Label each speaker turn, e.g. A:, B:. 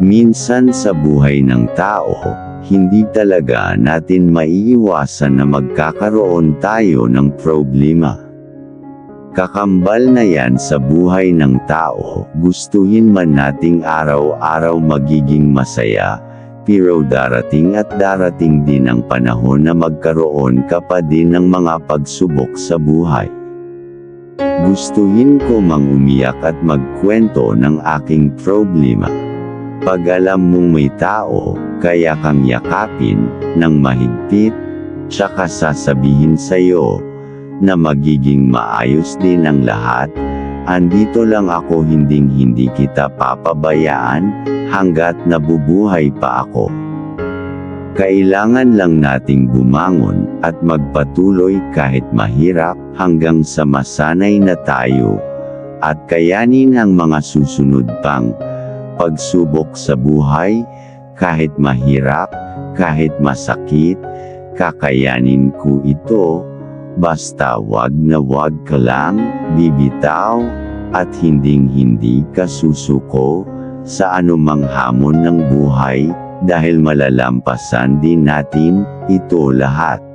A: Minsan sa buhay ng tao, hindi talaga natin maiiwasan na magkakaroon tayo ng problema. Kakambal na yan sa buhay ng tao, gustuhin man nating araw-araw magiging masaya, pero darating at darating din ang panahon na magkaroon ka pa din ng mga pagsubok sa buhay. Gustuhin ko mang umiyak at magkwento ng aking problema. Pag alam mong may tao, kaya kang yakapin, ng mahigpit, tsaka sasabihin sa'yo, na magiging maayos din ang lahat, andito lang ako hinding hindi kita papabayaan, hanggat nabubuhay pa ako. Kailangan lang nating bumangon at magpatuloy kahit mahirap hanggang sa masanay na tayo at kayanin ang mga susunod pang pagsubok sa buhay kahit mahirap, kahit masakit, kakayanin ko ito basta wag na wag ka lang bibitaw at hinding hindi ka susuko sa anumang hamon ng buhay dahil malalampasan din natin ito lahat.